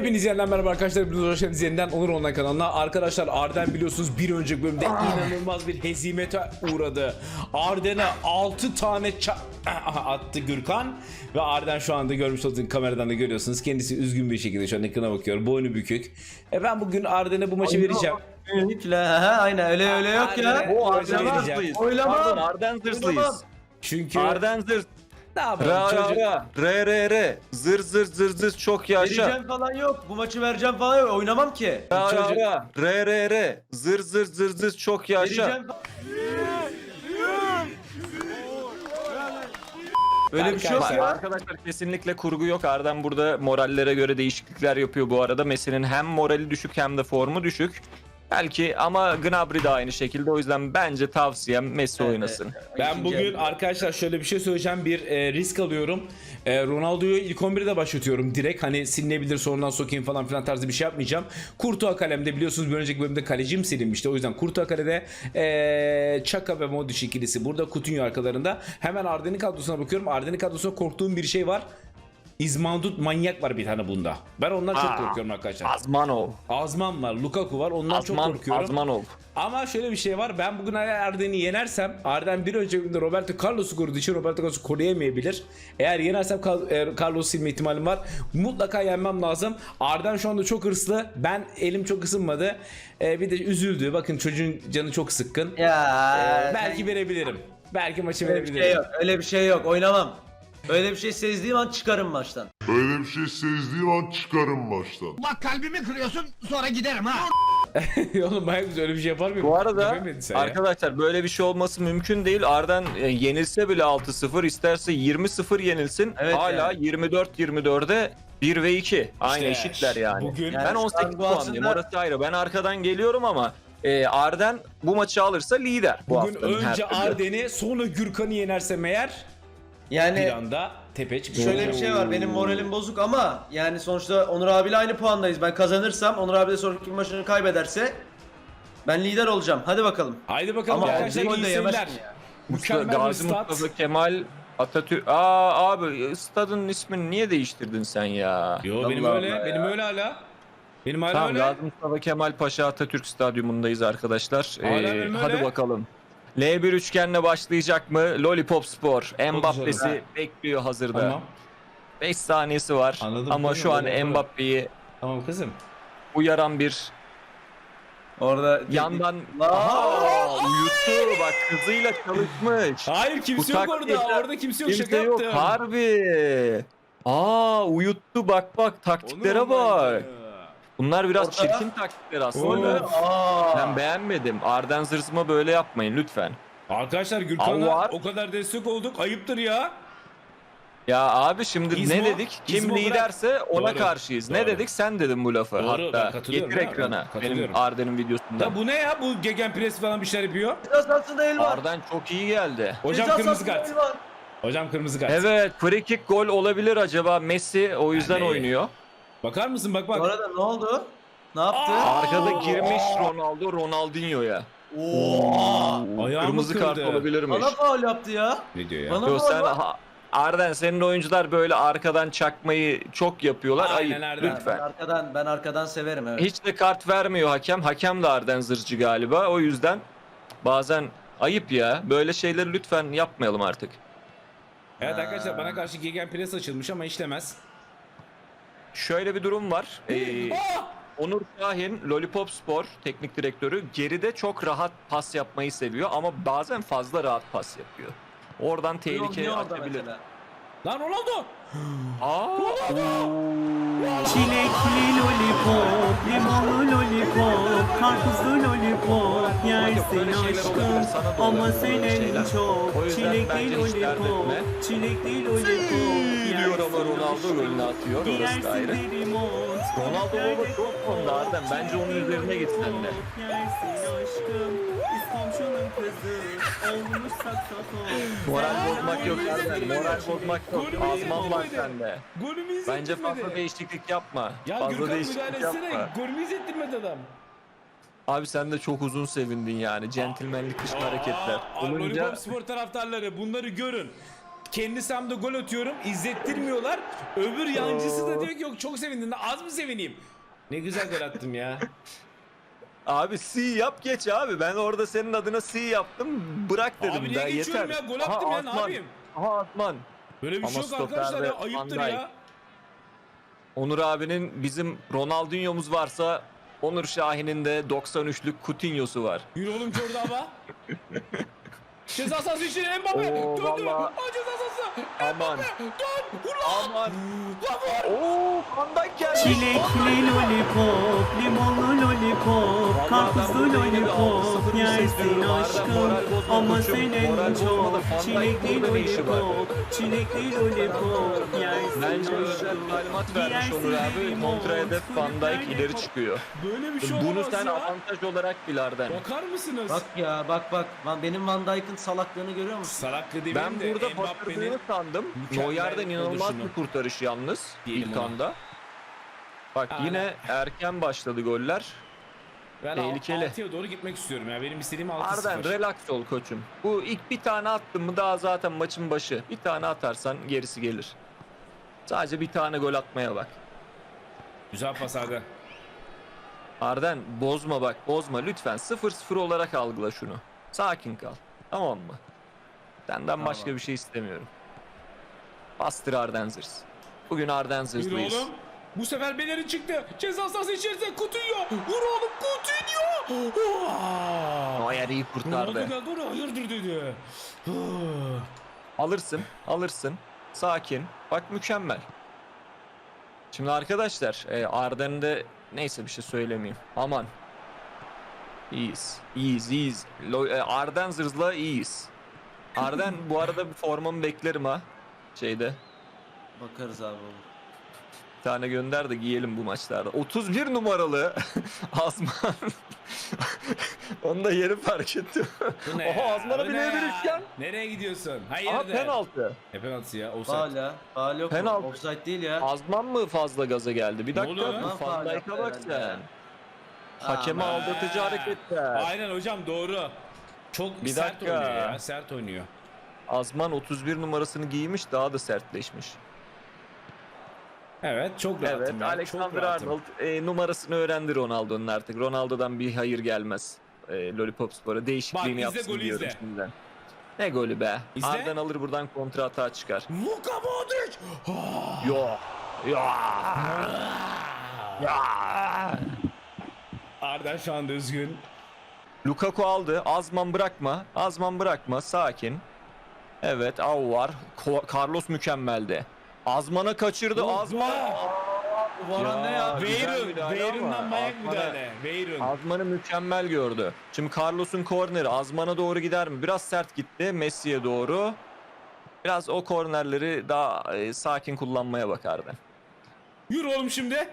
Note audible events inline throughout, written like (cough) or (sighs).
Hepiniz yeniden merhaba arkadaşlar. Hepiniz hoş geldiniz yeniden Onur Online kanalına. Arkadaşlar Arden biliyorsunuz bir önceki bölümde inanılmaz bir hezimete uğradı. Arden'e 6 tane ça- attı Gürkan. Ve Arden şu anda görmüş olduğunuz kameradan da görüyorsunuz. Kendisi üzgün bir şekilde şu an ekrana bakıyor. Boynu bükük. E ben bugün Arden'e bu maçı vereceğim. Kesinlikle. Ha, aynen öyle öyle yok ya. Arden'e Bu maçı Arden vereceğim. Oylamam. Pardon Arden zırhlıyız. Çünkü Arden zırh. Ne Ra ra çocuk. ra. Re re re. Zır zır zır zır çok yaşa. Vereceğim falan yok. Bu maçı vereceğim falan yok. Oynamam ki. Ra ra Çocuk- ra. Re re re. Zır zır zır zır çok yaşa. Vereceğim falan. Öyle bir şey yok ya. Arkadaşlar kesinlikle kurgu yok. Arden burada morallere göre değişiklikler yapıyor bu arada. Messi'nin hem morali düşük hem de formu düşük. Belki ama Gnabry de aynı şekilde. O yüzden bence tavsiyem Messi oynasın. Ben İkinci bugün arkadaşlar şöyle bir şey söyleyeceğim. Bir e, risk alıyorum. E, Ronaldo'yu ilk 11'de başlatıyorum. Direkt hani silinebilir sonradan sokayım falan filan tarzı bir şey yapmayacağım. Kurtuğa kalemde biliyorsunuz bir önceki bölümde kalecim silinmişti. O yüzden Kurtuğa kalede e, Çaka ve Modric ikilisi burada Coutinho arkalarında. Hemen Arden'in kadrosuna bakıyorum. Arden'in kadrosuna korktuğum bir şey var. İzmandut manyak var bir tane bunda. Ben ondan çok Aa. korkuyorum arkadaşlar. Azmanov. Azman var, Lukaku var. Ondan çok Azman, korkuyorum. Azmanov. Ama şöyle bir şey var. Ben bugün Arden'i yenersem Arden bir önceki günde Roberto Carlos'u koruduğu için Roberto Carlos'u koruyamayabilir. Eğer yenersem e, Carlos silme ihtimalim var. Mutlaka yenmem lazım. Arden şu anda çok hırslı. Ben elim çok ısınmadı. E, bir de üzüldü. Bakın çocuğun canı çok sıkkın. Ya. E, belki verebilirim. Belki maçı Öyle bir şey verebilirim. yok. Öyle bir şey yok. Oynamam. Öyle bir şey sezdiğim an çıkarım maçtan. Öyle bir şey sezdiğim an çıkarım maçtan. Bak kalbimi kırıyorsun sonra giderim ha. (laughs) Oğlum bayağı güzel öyle bir şey yapar mıyım? Bu arada sen ya. arkadaşlar böyle bir şey olması mümkün değil. Arden e, yenilse bile 6-0 isterse 20-0 yenilsin. Evet Hala yani. 24-24'e 1 ve 2. Aynı İşte eşitler yani. bugün- ben Yani 18 şu an bu puanlıyım aslında- orası ayrı. Ben arkadan geliyorum ama e, Arden bu maçı alırsa lider. Bu Bugün haftanın her önce türlü. Arden'i sonra Gürkan'ı yenersem eğer bir Yani anda tepe çıkacak. şöyle bir şey var. Benim moralim bozuk ama yani sonuçta Onur abiyle aynı puandayız. Ben kazanırsam Onur abi de sonraki maçını kaybederse ben lider olacağım. Hadi bakalım. Haydi bakalım Ama arkadaşlar iyi seyirler. ya. Mükemmel bir Gazi stat. Mustafa Kemal Atatürk. Aa abi stadın ismini niye değiştirdin sen ya? Yo benim Allah öyle, Allah benim ya. öyle hala. Benim hala Tamam öyle. Gazi Mustafa Kemal Paşa Atatürk Stadyumundayız arkadaşlar. Hala Ee, benim hadi öyle. bakalım. L1 üçgenle başlayacak mı? Lollipop Spor. Mbappe'si bekliyor hazırda. Tamam. 5 saniyesi var. Anladım, Ama şu an. Mbappe'yi Tamam kızım. uyaran bir Orada yandan Aa! Aha, uyuttu bak hızıyla çalışmış. Hayır kimse yok taktikler- orada. Orada kimse yok. Kimse Şaka yok yaptım. harbi. Aa uyuttu bak bak taktiklere bak. olmaydı. Bunlar biraz Orada- çirkin taktikler aslında. Aa. Ben beğenmedim. Arden zırzıma böyle yapmayın lütfen. Arkadaşlar Gürkan'a o kadar destek olduk. Ayıptır ya. Ya abi şimdi İzmo- ne dedik? Kim İzmo bırak. liderse ona Doğru, karşıyız. Ne doğru. dedik? Sen dedin bu lafı. Doğru, Hatta getir ekrana benim Arden'in videosunda. Ya bu ne ya? Bu gegenpress falan bir şeyler yapıyor. Sahasında el var. Arden çok iyi geldi. Hocam Ceza kırmızı kart. Hocam kırmızı kart. Evet, free kick gol olabilir acaba. Messi o yüzden Yani- oynuyor. Bakar mısın bak Bu bak. arada ne oldu? Ne yaptı? Aa! Arkada girmiş Ronaldo Ronaldinho'ya. Oo. Ayağımı Kırmızı kırdı. kart olabilirmiş. Bana faul yaptı ya. Ne diyor ya? Bana Yo, faul sen ha- Arden senin oyuncular böyle arkadan çakmayı çok yapıyorlar. Aynen Ayıp Arden. Ben lütfen. arkadan ben arkadan severim evet. Hiç de kart vermiyor hakem. Hakem de Arden zırcı galiba. O yüzden bazen ayıp ya. Böyle şeyleri lütfen yapmayalım artık. Evet arkadaşlar bana karşı gegenpress açılmış ama işlemez. Şöyle bir durum var. Ee! Onur Şahin, Lollipop Spor teknik direktörü geride çok rahat pas yapmayı seviyor ama bazen fazla rahat pas yapıyor. Oradan orada atabilir. mesela? Lan Ronaldo! Aa! Çilekli lollipop, limonlu lollipop, karpuzlu lollipop yersin aşkım ama senin şeyler. çok. Çilekli lollipop, çilekli lollipop Diyor ama Ronaldo golünü atıyor. Orası da ayrı. Ronaldo baba çok konuda Arden. Bence onun üzerine git sen de. lollipop Yersin aşkım, biz komşunun kızı, olmuş saksafon. Moral Sen bozmak yok Arden. Moral bozmak yok. Azman var sende. Bence fazla değişiklik yapma. Ya fazla Gürkan değişiklik etsene. yapma. Golümü izlettirmedi adam. Abi sen de çok uzun sevindin yani. Centilmenlik dışında hareketler. Aa, Olunca Lollipop spor taraftarları bunları görün. kendi sahamda gol atıyorum. izlettirmiyorlar. Öbür yancısı da diyor ki yok çok sevindim. Az mı sevineyim? Ne güzel gol attım ya. (laughs) Abi C yap geç abi. Ben orada senin adına C yaptım. Bırak dedim. Abi niye daha geçiyorum yeter. ya? Gol Aha, attım ya, ne yapayım? Aha Asman. Böyle bir Ama şey yok arkadaşlar ya. Ayıptır Van Dijk. ya. Onur abinin bizim Ronaldinho'muz varsa Onur Şahin'in de 93'lük Coutinho'su var. Yürü oğlum Jordi Alba. (laughs) Ceza sahası içine Mbappe. Oo, Döndü. Aa, ceza sahası. Aman. Dön. Vur lan. Aman. Vur. Oo, Dijk geldi. Çilekli lollipop, limonlu lollipop, karpuzlu lollipop yersin aşkım ama senin da çok çilekli lollipop, çilekli lollipop yersin Bence aşkım talimat vermiş Onur abi. Kontra hedef Van Dijk ileri çıkıyor. Böyle bir şey Bunu olamaz sen ya. avantaj olarak bil Arden. Bakar mısınız? Bak ya bak bak. Benim Van Dijk'ın salaklığını görüyor musun? Salaklı değil Ben de burada Mbappe'nin batırdığını sandım. mükemmel Neuer'den inanılmaz bir kurtarış yalnız Diyelim ilk ona. anda. Bak Hala. yine erken başladı goller. ben tehlikeli. 6'ya doğru gitmek istiyorum ya. Benim istediğim 6-0. Arden relax ol koçum. Bu ilk bir tane attın mı daha zaten maçın başı. Bir tane atarsan gerisi gelir. Sadece bir tane gol atmaya bak. Güzel pas Arda. Arden bozma bak bozma lütfen 0-0 olarak algıla şunu. Sakin kal. Tamam mı? Senden başka bir şey istemiyorum. Bastır Ardenzers. Bugün Ardenzers'lıyız. oğlum. Bu sefer Beler'in çıktı. Ceza sahası içerisinde Coutinho. Vur oğlum Coutinho. Neuer iyi Ronaldo kurtardı. geldi oraya hayırdır dedi. (sighs) Alırsın, alırsın. Sakin. Bak mükemmel. Şimdi arkadaşlar, e, Arden'de neyse bir şey söylemeyeyim. Aman. İyiyiz. İyiyiz, iyiyiz. E, Arden zırzla iyiyiz. Arden bu arada bir formamı beklerim ha. Şeyde. Bakarız abi oğlum. Bir tane gönder de giyelim bu maçlarda. 31 numaralı (laughs) Azman. (laughs) Onu da yeri fark ettim. Bu ne (laughs) Oha ya? Azman'a Bu bir ne ya? üçgen. Nereye gidiyorsun? Aha Hayırdır? penaltı. Ne penaltısı ya? Offside. Hala. Faal yok? Penaltı. Offside değil ya. Azman mı fazla gaza geldi? Bir Ne dakika. oluyor lan? Van Dijk'a yaptı bak sen. Hakeme Aman. aldatıcı hareketler. Aynen hocam doğru. Çok Bir sert dakika. oynuyor ya. Sert oynuyor. Azman 31 numarasını giymiş daha da sertleşmiş. Evet çok rahatım Evet ya. Alexander çok rahatım. Arnold e, numarasını öğrendi Ronaldo'nun artık. Ronaldo'dan bir hayır gelmez. E, Lollipop Spor'a değişikliğini Bak, yapsın golü diyorum izle. şimdiden. Ne golü be? İzle. Arden alır buradan kontra hata çıkar. Luka Modric. Ah. Yo. Ya. Ya. Arda şu anda üzgün. Lukaku aldı. Azman bırakma. Azman bırakma. Sakin. Evet av var. Ko- Carlos mükemmeldi. Azman'a kaçırdı. Azman. Bu Varan ne ya? Veyrun. Veyrun'dan manyak müdahale. Veyrun. Azman'ı mükemmel gördü. Şimdi Carlos'un korneri Azman'a doğru gider mi? Biraz sert gitti Messi'ye doğru. Biraz o kornerleri daha e, sakin kullanmaya bakardı. Yürü oğlum şimdi.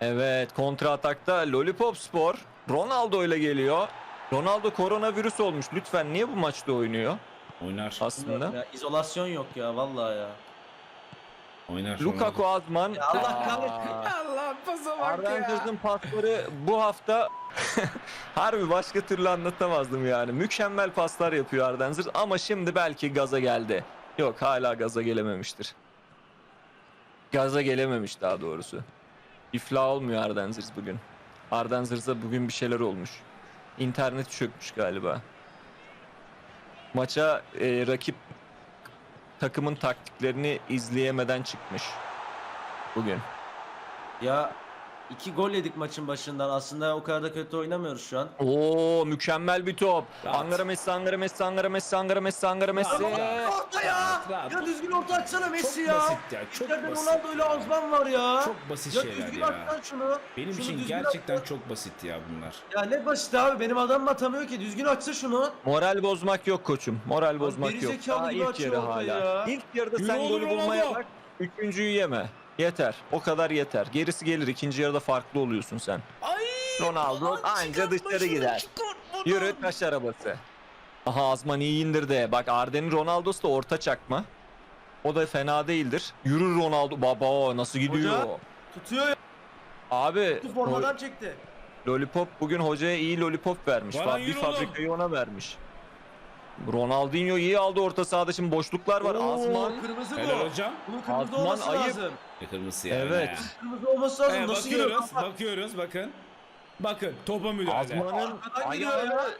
Evet kontra atakta Lollipop Spor Ronaldo ile geliyor. Ronaldo koronavirüs olmuş. Lütfen niye bu maçta oynuyor Oynar. aslında? Ya, izolasyon yok ya vallahi ya. Oynar. Lukaku Azman. Ya Allah kahretsin. Allah pasa bak Ardenters'ın pasları bu hafta (laughs) harbi başka türlü anlatamazdım yani. Mükemmel paslar yapıyor Ardenzers ama şimdi belki gaza geldi. Yok hala gaza gelememiştir. Gaza gelememiş daha doğrusu. İflah olmuyor Ardenzers bugün. Ardenzers'a bugün bir şeyler olmuş. İnternet çökmüş galiba. Maça e, rakip takımın taktiklerini izleyemeden çıkmış. Bugün. Ya iki gol yedik maçın başından. Aslında o kadar da kötü oynamıyoruz şu an. Oo mükemmel bir top. Rahat. Angara Messi, Angara Messi, Angara Messi, Angara Messi, Angara Messi. Rahat. Orta ya! Rahat. Ya düzgün orta açsana Messi Çok ya. basit ya. Çok İçeride basit. Ronaldo ile Azman var ya. Çok basit ya şeyler düzgün ya. açsana şunu. Benim Şunu için gerçekten açsana. çok basit ya bunlar. Ya ne basit abi benim adam atamıyor ki düzgün açsa şunu. Moral bozmak yok koçum. Moral bozmak yok. Daha ilk yarı hala. ya. İlk yarıda Yürü sen golü bulmaya bak. Üçüncüyü yeme. Yeter. O kadar yeter. Gerisi gelir. İkinci yarıda farklı oluyorsun sen. Ay! Ronaldo anca dışarı gider. Yürü taş arabası. Aha Azman iyi indirdi. Bak Arden'in Ronaldo'su da orta çakma. O da fena değildir. Yürü Ronaldo. Baba nasıl gidiyor? Hoca. Tutuyor ya. Abi Tuttu formadan çekti. Lollipop bugün hocaya iyi lollipop vermiş. Bana bir fabrikayı ona vermiş. Ronaldinho iyi aldı orta sahada şimdi boşluklar var. Oo, Azman. Kırmızı Helal bu. hocam. Bunun kırmızı Azman olması ayıp. lazım. Ne kırmızısı ya. Evet. Kırmızı olması lazım. Evet, Nasıl giriyor? bakıyoruz, bakıyoruz bakın. Bakın topa müdahale. Azman'ın Arkadan giriyor ya. (laughs)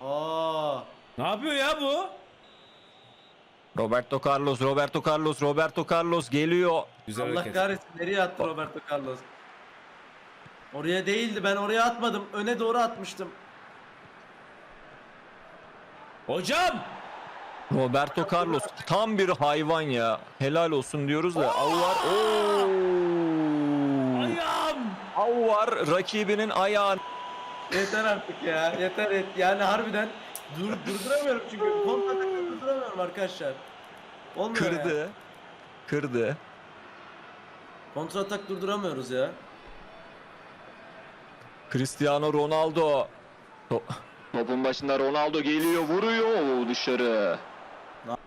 Aa. Ne yapıyor ya bu? Roberto Carlos, Roberto Carlos, Roberto Carlos geliyor. Güzel Allah hareket. kahretsin. Nereye attı Roberto Carlos? Oraya değildi. Ben oraya atmadım. Öne doğru atmıştım. Hocam! Roberto Carlos tam bir hayvan ya. Helal olsun diyoruz da. Av var. Oo! Ayağım! Av var rakibinin ayağını. Yeter artık ya. Yeter et. Yani harbiden dur, durduramıyorum çünkü. Kontratakta durduramıyorum arkadaşlar. Olmuyor ya. Kırdı. Kırdı. Kontratak durduramıyoruz ya. Cristiano Ronaldo. To- Topun başında Ronaldo geliyor, vuruyor dışarı.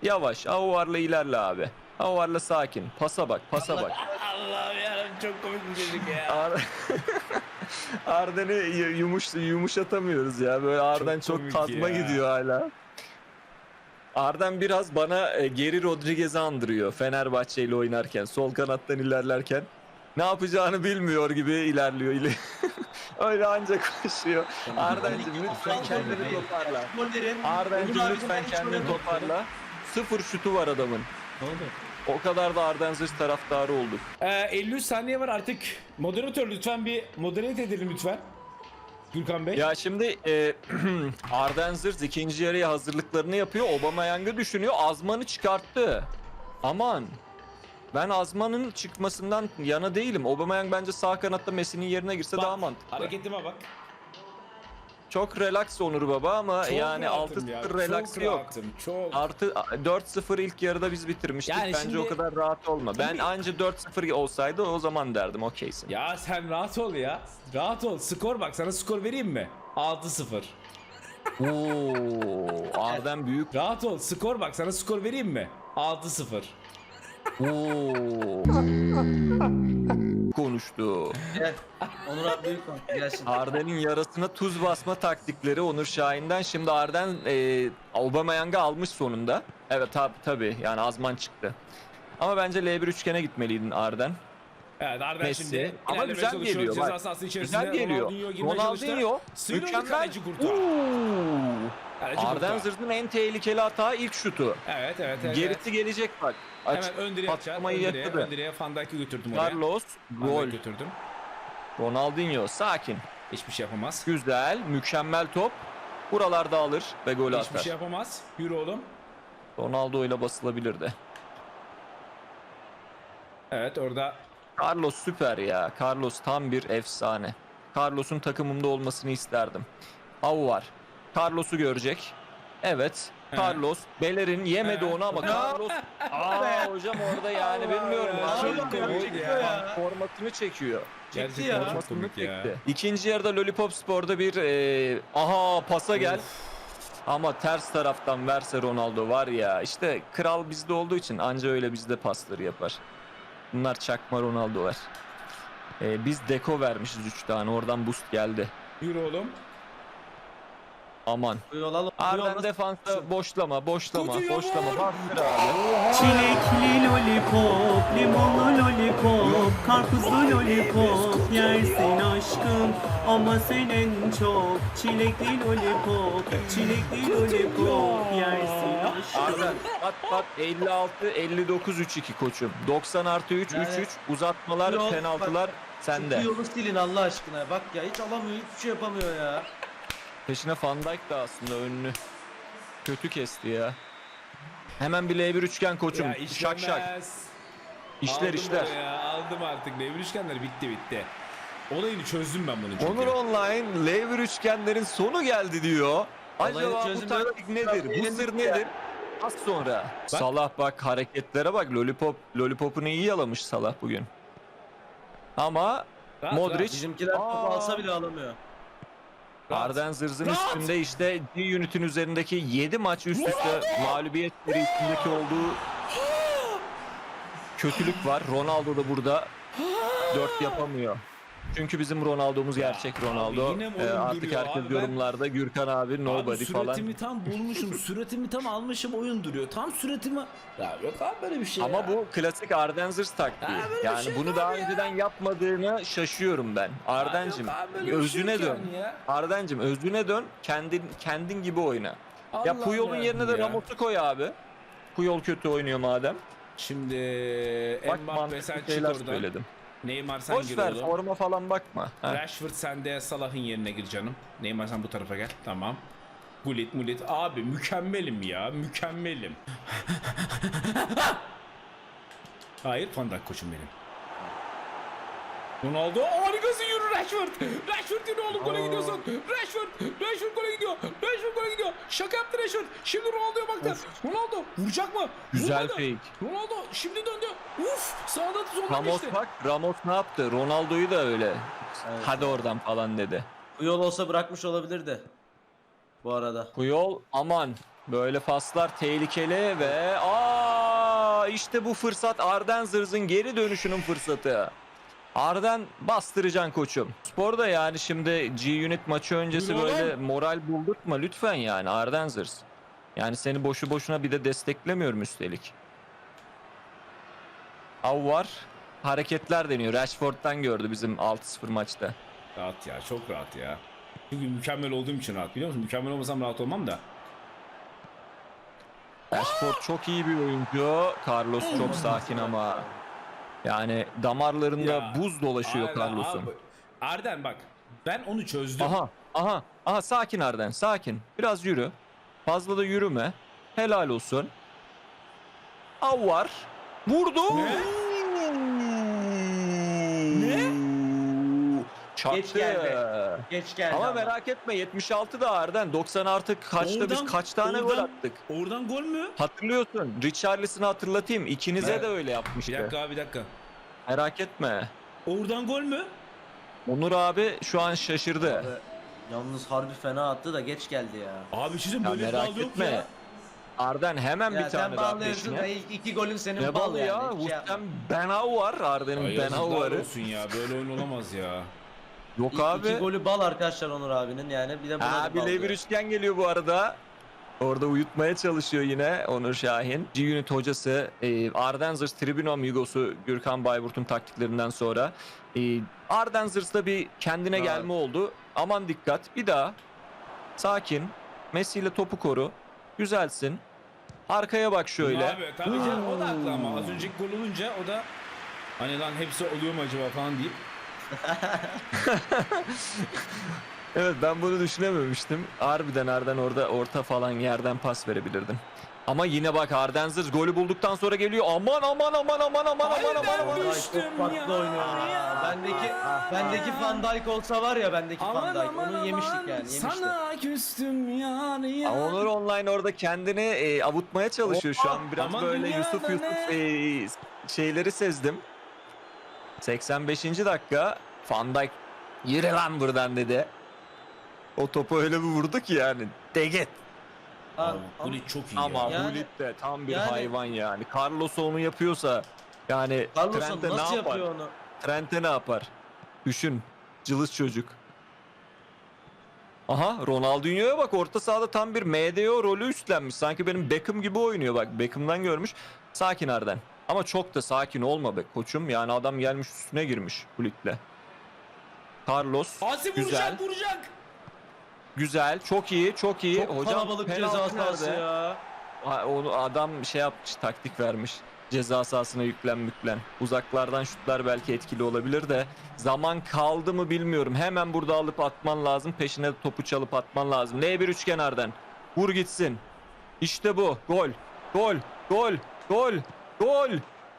Yavaş, Avuar'la ilerle abi. Avuar'la sakin. Pasa bak, pasa bak. Allah'ım yarabbim çok komik bir çocuk ya. (laughs) Ar (laughs) Arden'i yu- yumuş yumuşatamıyoruz ya. Böyle Arden çok, komik tatma ya. gidiyor hala. Arden biraz bana e, Geri Rodriguez'i andırıyor Fenerbahçe ile oynarken, sol kanattan ilerlerken. Ne yapacağını bilmiyor gibi ilerliyor. ile. (laughs) Öyle ancak koşuyor. Arden'cim lütfen kendini toparla. Abinin lütfen kendini toparla. Sıfır şutu var adamın. Ne oldu? O kadar da Arden Zırh taraftarı olduk. Ee, 53 saniye var artık. Moderatör lütfen bir moderate edelim lütfen. Gürkan Bey. Ya şimdi e, (clears throat) Arden ikinci yarıya hazırlıklarını yapıyor. Aubameyang'ı düşünüyor. Azman'ı çıkarttı. Aman. Ben Azman'ın çıkmasından yana değilim. Aubameyang bence sağ kanatta Messi'nin yerine girse Bak, daha mantıklı. Hareketime bak. Çok relax Onur Baba ama Çok yani rahatım ya, 6-0 relax çok yok. rahatım, Çok. Artı 4-0 ilk yarıda biz bitirmiştik. Yani Bence şimdi- o kadar rahat olma. Ben anca 4-0 olsaydı o zaman derdim okeysin. Ya sen rahat ol ya. Rahat ol. Skor bak sana skor vereyim mi? 6-0. Oo, Arden büyük. Rahat ol. Skor bak sana skor vereyim mi? 6-0. Oo. konuştu. Gel. Onur abi büyük konu. Gelsin. Arden'in yarasına tuz basma taktikleri Onur Şahin'den. Şimdi Arden e, Aubameyang'ı almış sonunda. Evet tabi tabi yani Azman çıktı. Ama bence L1 üçgene gitmeliydin Arden. Evet Arden Messi. şimdi Ama ilerlemeye güzel çalışıyor. geliyor, Ceza bak. sahası içerisinde Güzel geliyor. Ronaldinho girmeye çalıştı. Ronaldinho Sıyrıldı mükemmel. kaleci Kurtuğa. Oo. Kaleci Arden Kurtuğa. Zırh'ın en tehlikeli hatağı ilk şutu. Evet evet evet. Gerisi gelecek bak. Aç, Hemen ön direğe açar. Ön patlamayı direğe, yakaladı. ön direğe Van Dijk'ı götürdüm oraya. Carlos gol. Götürdüm. Ronaldinho sakin. Hiçbir şey yapamaz. Güzel, mükemmel top. Buralarda alır ve gol Hiçbir atar. şey yapamaz. Yürü oğlum. Ronaldo ile basılabilirdi. Evet orada Carlos süper ya. Carlos tam bir efsane. Carlos'un takımımda olmasını isterdim. Av var. Carlos'u görecek. Evet. Carlos. Bellerin yemedi onu ama (laughs) Carlos. Aa hocam orada yani Allah bilmiyorum. ya. ya. Çok komik ya. Formatını çekiyor. gerçekten ya. çok Formatını komik ya. çekti. İkinci yarıda Lollipop Spor'da bir e, aha pasa gel. Ama ters taraftan verse Ronaldo var ya işte kral bizde olduğu için anca öyle bizde pasları yapar. Bunlar çakma Ronaldo var. Ee, biz deko vermişiz 3 tane oradan boost geldi. Yürü oğlum. Aman. Bu yol alalım. Arden defansa boşlama boşlama Kutuya boşlama. vur. Bastır abi. Çilekli lollipop, limonlu lollipop, karpuzlu lollipop yersin aşkım ama sen en çok çilekli lollipop, çilekli lollipop yersin aşkım. Arden at at 56 59 3-2 koçum. 90 artı 3 Yani- 3 3 uzatmalar penaltılar sende. Bu yolu silin Allah aşkına. Bak ya hiç alamıyor, hiçbir şey yapamıyor ya. Peşine Van Dijk da aslında önünü kötü kesti ya. Hemen bir L1 üçgen koçum. Ya şak şak. İşler Aldım işler. oraya, aldım artık. Devir üçgenleri bitti bitti. Olayını çözdüm ben bunun çünkü. Onur Online L1 üçgenlerin sonu geldi diyor. Acaba bu çözdüm taktik nedir? Bu sır ya. nedir? Az sonra. Salah bak hareketlere bak. Lollipop Lollipop'unu iyi yalamış Salah bugün. Ama Rahat, Modric Bizimkiler topu alsa bile alamıyor. Arden Zırz'ın üstünde işte G-Unit'in üzerindeki 7 maç üst üste mağlubiyet serisindeki olduğu kötülük var. Ronaldo da burada 4 yapamıyor. Çünkü bizim Ronaldo'muz gerçek Ronaldo. Ee, artık duruyor herkes abi? Ben- yorumlarda Gürkan abi nobody abi falan. süratimi tam bulmuşum. (laughs) süratimi tam almışım oyun duruyor. Tam süratimi... Ya yok abi böyle bir şey Ama ya. bu klasik Ardenzers taktiği. Ya yani şey bunu daha ya. önceden yapmadığını şaşıyorum ben. Ardencim şey özüne yok dön. ya. Ardencim özüne dön. Kendin kendin gibi oyna. ya Allah'ım Puyol'un yerine de ya. Ramos'u koy abi. Puyol kötü oynuyor madem. Şimdi Bak Mbappe sen çık şeyler oradan. söyledim. Neymar sen Boş gir ver oğlum. forma falan bakma. Ha. Rashford sen de Salah'ın yerine gir canım. Neymar sen bu tarafa gel. Tamam. Gullit mulit. Abi mükemmelim ya. Mükemmelim. (laughs) Hayır Van Dijk koçum benim. Ronaldo yürü Rashford. Rashford yürü oğlum gole gidiyorsun. Rashford. Rashford gole gidiyor. Rashford gole gidiyor. Şaka yaptı Rashford. Şimdi Ronaldo'ya baktı. Ronaldo vuracak mı? Güzel Vurmadı. fake. Ronaldo şimdi döndü. Uf sağda solda Ramos geçti. bak Ramos ne yaptı? Ronaldo'yu da öyle. Hadi oradan falan dedi. Bu yol olsa bırakmış olabilirdi. Bu arada. Bu yol aman böyle faslar tehlikeli ve aa işte bu fırsat Arden Zırz'ın geri dönüşünün fırsatı. Arden bastıracaksın koçum. Sporda yani şimdi G-Unit maçı öncesi Buyur böyle moral buldurtma lütfen yani Arden Zırz. Yani seni boşu boşuna bir de desteklemiyorum üstelik. Av var. Hareketler deniyor. Rashford'dan gördü bizim 6-0 maçta. Rahat ya çok rahat ya. Çünkü mükemmel olduğum için rahat biliyor musun? Mükemmel olmasam rahat olmam da. Rashford çok iyi bir oyuncu. Carlos çok sakin ama. Yani damarlarında Ya, buz dolaşıyor Carlos'un. Arden bak ben onu çözdüm. Aha, aha, aha sakin Arden, sakin. Biraz yürü. Fazla da yürüme. Helal olsun. Av var. Vurdu. Ne? Ne? Çaktı. Geç geldi. Geç geldi Ama ama. merak etme 76 da Arden. 90 artık kaçta biz Oradan- kaç tane gol oradan- attık. Oradan gol mü? Hatırlıyorsun. Richarlison'ı hatırlatayım. İkinize Evet. de öyle Bir yapmıştı. dakika abi bir dakika. Merak etme. Oradan gol mü? Onur abi şu an şaşırdı. Abi, Yalnız harbi fena attı da geç geldi ya. Abi şimdi Ya böyle bir merak bal yok etme. ya. Arden hemen Ya bir tane daha peşine. iki golün senin Ne bal yani. ya? hiç şey. Wustem Benau var. Arden'in Benau varı. olsun ya böyle oyun olamaz ya. Yok İlk abi. iki golü bal arkadaşlar Onur abinin yani. Bir de buna Ha da bir bal L1 diyor. üçgen geliyor bu arada. Orada uyutmaya çalışıyor yine Onur Şahin. G-Unit hocası e, Ardenzers Tribune Amigos'u Gürkan Bayburt'un taktiklerinden sonra. E, Ardenzers'da bir kendine Evet. gelme oldu. Aman dikkat. Bir daha. Sakin. Messi ile topu koru. Güzelsin. Arkaya bak şöyle. Abi tabii canım o da haklı ama az önceki gol olunca o da hani lan hepsi oluyor mu acaba falan deyip. (laughs) Evet ben bunu düşünememiştim. Harbiden Arden orada orta falan yerden pas verebilirdim. Ama yine bak Ardenzers golü bulduktan sonra geliyor. Aman aman aman aman aman aman aman aman. Düştüm çok farklı oynuyor. ya. Bendeki bendeki Van Dijk olsa var ya bendeki Van Aman Dijk aman onu yemiştik aman yani yemiştik. sana küstüm yar ya. Ama Onur Online orada kendini e, avutmaya çalışıyor şu an. Biraz Aman böyle dünyada Yusuf Yusuf ne? e, şeyleri sezdim. 85. dakika Van Dijk yürü lan buradan dedi. O topu öyle bir vurdu ki yani. De git. Ha, Abi, Gullit çok iyi Ama ya. Yani- Gullit de tam bir yani- hayvan yani. Carlos onu yapıyorsa yani Carlos'a Trent'e ne yapar? yapıyor onu? Trent'e ne yapar? Düşün. Cılız çocuk. Aha Ronaldinho'ya bak orta sahada tam bir MDO rolü üstlenmiş. Sanki benim Beckham gibi oynuyor bak. Beckham'dan görmüş. Sakin Arden. Ama çok da sakin olma be koçum. Yani adam gelmiş üstüne girmiş Gullit'le. Carlos Asi güzel. vuracak vuracak. güzel çok iyi çok iyi. Çok Hocam kalabalık penaltı ceza sahası ya. Ha, onu adam şey yapmış taktik vermiş. Ceza sahasına yüklen müklen. Uzaklardan şutlar belki etkili olabilir de zaman kaldı mı bilmiyorum. Hemen burada alıp atman lazım. Peşine de topu çalıp atman lazım. L1 üçgenlerden. Vur gitsin. İşte bu. Gol. Gol. Gol. Gol. Gol.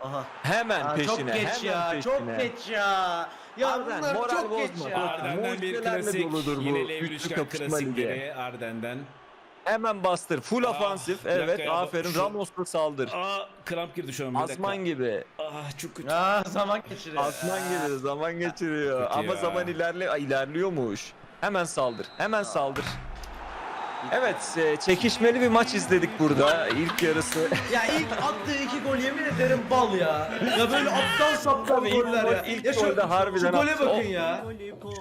Aha. Hemen Aa, peşine. çok geç hemen ya. peşine. Çok geç ya. Ya Arden, bunlar moral çok geç bozma. ya. Arden'den bir klasik. doludur bu Yine L1 üçlü üçgen kapışma klasikleri Arden'den. Hemen bastır. Full Ah, ofansif. dakika Evet. ya, aferin. şu- Ramos'la saldır. Aa kramp girdi şu an bir dakika. Asman gibi. Ah çok kötü. Ya zaman geçiriyor. Aslan gibi zaman geçiriyor. Ama ya. zaman ilerli ilerliyormuş. Hemen saldır. Hemen saldır. Evet, e, çekişmeli bir maç izledik burada. İlk yarısı. (laughs) Ya ilk attığı iki gol yemin ederim bal ya. Ya böyle aptal saptal Tabii ilk goller gol- ya. ilk ya şu, golde harbiden şu gole aptal. bakın ya.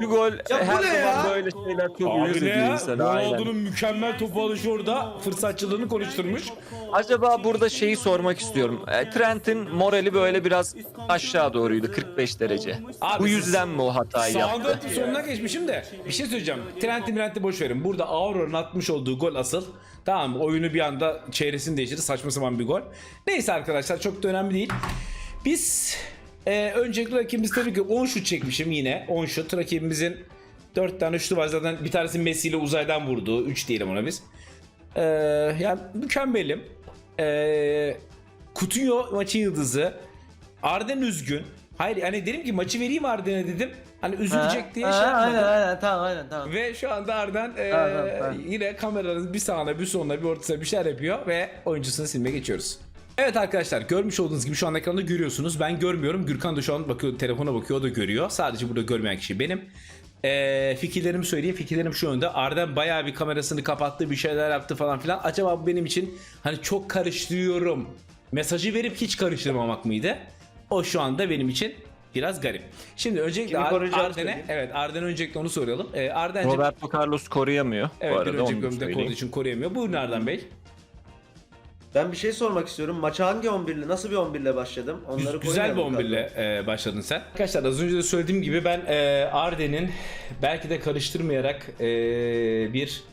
Şu gol bu her ne zaman ya? böyle şeyler çok Abi ne ya? insanı. aynen. Ronaldo'nun mükemmel topu alışı orada fırsatçılığını konuşturmuş. Acaba burada şeyi sormak istiyorum. E, Trent'in morali böyle biraz aşağı doğruydu 45 derece. Abi Bu yüzden mi o hatayı yaptı? sonuna geçmişim de bir şey söyleyeceğim. Trent'i Trent'i boş verin. Burada Auror'un atmış olduğu gol asıl. Tamam oyunu bir anda çeyresini değiştirdi. Saçma sapan bir gol. Neyse arkadaşlar çok da önemli değil. Biz e, öncelikle rakibimiz tabii ki 10 şut çekmişim yine. 10 şut. Rakibimizin 4 tane şutu var zaten. Bir tanesi Messi ile uzaydan vurdu. 3 diyelim ona biz. Ee, yani mükemmelim. Ee, Coutinho maçın yıldızı. Arden üzgün. Hayır hani dedim ki maçı vereyim Arden'e dedim. Hani üzülecek diye Ha, şey yapmadım. Aynen aynen tamam aynen tamam. Ve şu anda Arden e, Tamam, tamam. yine kameranın bir sağına bir soluna bir ortasına bir şeyler yapıyor ve oyuncusunu silmeye geçiyoruz. Evet arkadaşlar görmüş olduğunuz gibi şu an ekranda görüyorsunuz. Ben görmüyorum. Gürkan da şu an bakıyor telefona bakıyor o da görüyor. Sadece burada görmeyen kişi benim. E, fikirlerimi söyleyeyim. Fikirlerim şu yönde. Arden bayağı bir kamerasını kapattı bir şeyler yaptı falan filan. Acaba bu benim için hani çok karıştırıyorum. Mesajı verip hiç karıştırmamak mıydı? O şu anda benim için biraz garip. Şimdi öncelikle Ar- Arden'e evet Arden'e öncelikle onu soralım. E, Arden'cim Roberto Carlos koruyamıyor Evet bu bir arada önceki bölümde söyleyeyim. koruduğu için koruyamıyor. Buyurun Arden Bey. Ben bir şey sormak istiyorum. Maça hangi 11 ile nasıl bir 11 ile başladım? Onları Güz- Güzel bir koymayalım 11 ile e, başladın sen. Arkadaşlar az önce de söylediğim gibi ben e, Arden'in belki de karıştırmayarak e, bir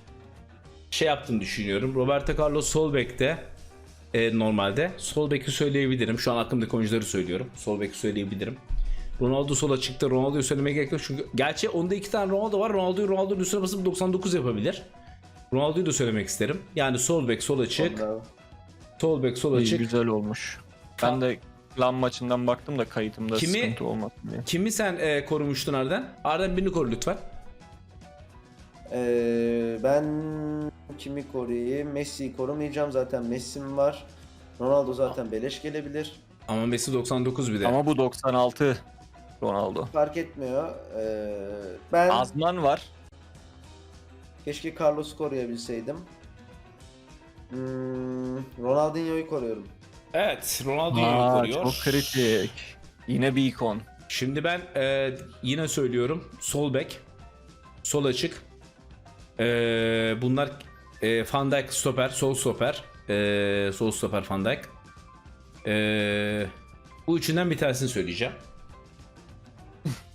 şey yaptığını düşünüyorum. Roberto Carlos sol bekte e, normalde. Sol beki söyleyebilirim. Şu an aklımdaki oyuncuları söylüyorum. Sol beki söyleyebilirim. Ronaldo sola çıktı. Ronaldo'yu söylemeye gerek yok. Çünkü gerçi onda iki tane Ronaldo var. Ronaldo'yu Ronaldo'nun üstüne basıp 99 yapabilir. Ronaldo'yu da söylemek isterim. Yani sol bek sola çık. Bravo. Sol bek sola İyi, çık. güzel olmuş. Ben de LAN maçından baktım da kayıtımda Kimi- sıkıntı olmasın diye. Kimi sen e, korumuştun Arden? Arden birini koru lütfen. Ee, ben kimi koruyayım? Messi'yi korumayacağım zaten Messi'm var. Ronaldo zaten beleş gelebilir. Ama Messi 99 bir de. Ama bu 96 Ronaldo. Fark etmiyor. Ee, ben Azman var. keşke Carlos'u koruyabilseydim. Hmm, Ronaldinho'yu koruyorum. Evet, Ronaldo'yu Aa, koruyor. çok kritik. Yine bir ikon. Şimdi ben e, yine söylüyorum. Sol bek. Sol açık. E, bunlar e, Van Dijk stoper, sol stoper. E, sol stoper Van Dijk. E, bu üçünden bir tanesini söyleyeceğim.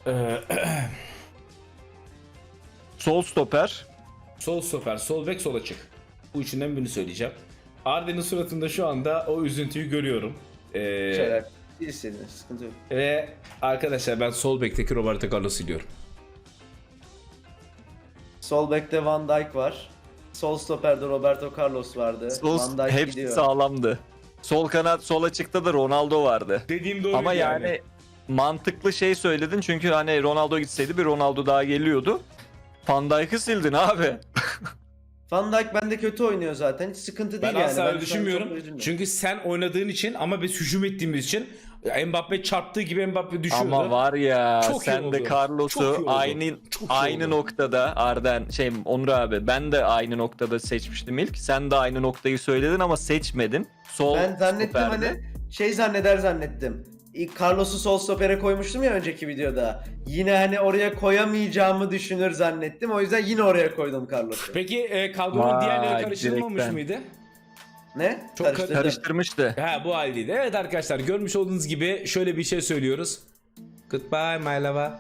E, Sol stoper. sol stoper, sol bek, sol açık. Bu üçünden birini söyleyeceğim. Arden'in suratında şu anda o üzüntüyü görüyorum. E, Şeyler. Sıkıntı yok. Ve arkadaşlar ben sol bekteki Roberto Carlos'u diyorum. Sol bekte Van Dijk var. Sol stoperde Roberto Carlos vardı. Sol, Van Dijk hepsi gidiyor. sağlamdı. Sol kanat sol açıkta da Ronaldo vardı. Dediğim doğru Ama yani, mantıklı şey söyledin çünkü hani Ronaldo gitseydi bir Ronaldo daha geliyordu. Van Dijk'ı sildin abi. Van Dijk bende kötü oynuyor zaten. Hiç sıkıntı Ben değil yani. asla Ben düşünmüyorum. Çünkü sen oynadığın için ama biz hücum ettiğimiz için Mbappe çarptığı gibi Mbappe düşüyordu. Ama var ya Çok sen de Carlos'u aynı Çok aynı oldu. noktada Arden şey Onur abi ben de aynı noktada seçmiştim ilk. Sen de aynı noktayı söyledin ama seçmedin. Sol Ben zannettim stoperde. hani şey zanneder zannettim. Carlos'u sol stopere koymuştum ya önceki videoda. Yine hani oraya koyamayacağımı düşünür zannettim. O yüzden yine oraya koydum Carlos'u. Peki e, kadronun Vay, diğerleri karıştırılmamış direkten. mıydı? Ne? Çok Karıştırdım. karıştırmıştı. Ha bu haldeydi. Evet arkadaşlar görmüş olduğunuz gibi şöyle bir şey söylüyoruz. Goodbye my lover.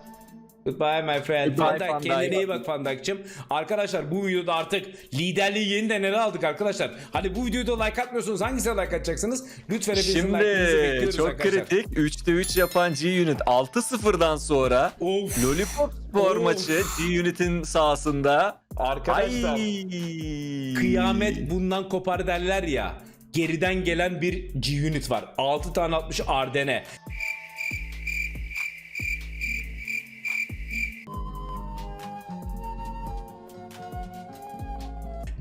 Goodbye my friend. Goodbye, Van Dijk. kendine iyi bak Dijk'cim. Arkadaşlar bu videoda artık liderliği yeniden ele aldık arkadaşlar. Hani bu videoda like atmıyorsunuz hangisine like atacaksınız? Lütfen hepinizin like'ınızı Şimdi bekliyoruz çok arkadaşlar. kritik 3'te 3 yapan G-Unit 6-0'dan sonra Of. Lollipop Spor Of. maçı G-Unit'in sahasında Arkadaşlar Ay. kıyamet bundan kopar derler ya. Geriden gelen bir G-Unit var. 6 tane atmış Arden'e.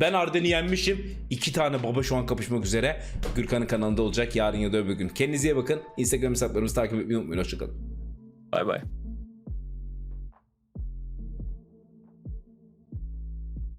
Ben Arden'i yenmişim. İki tane baba şu an kapışmak üzere. Gürkan'ın kanalında olacak yarın ya da öbür gün. Kendinize iyi bakın. Instagram hesaplarımızı takip etmeyi unutmayın. Hoşçakalın. Bay bay.